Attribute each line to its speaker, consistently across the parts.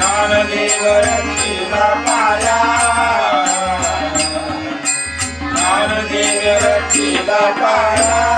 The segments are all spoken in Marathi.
Speaker 1: नानदेव का केला पाया जाता ननदेव पाया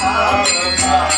Speaker 1: God.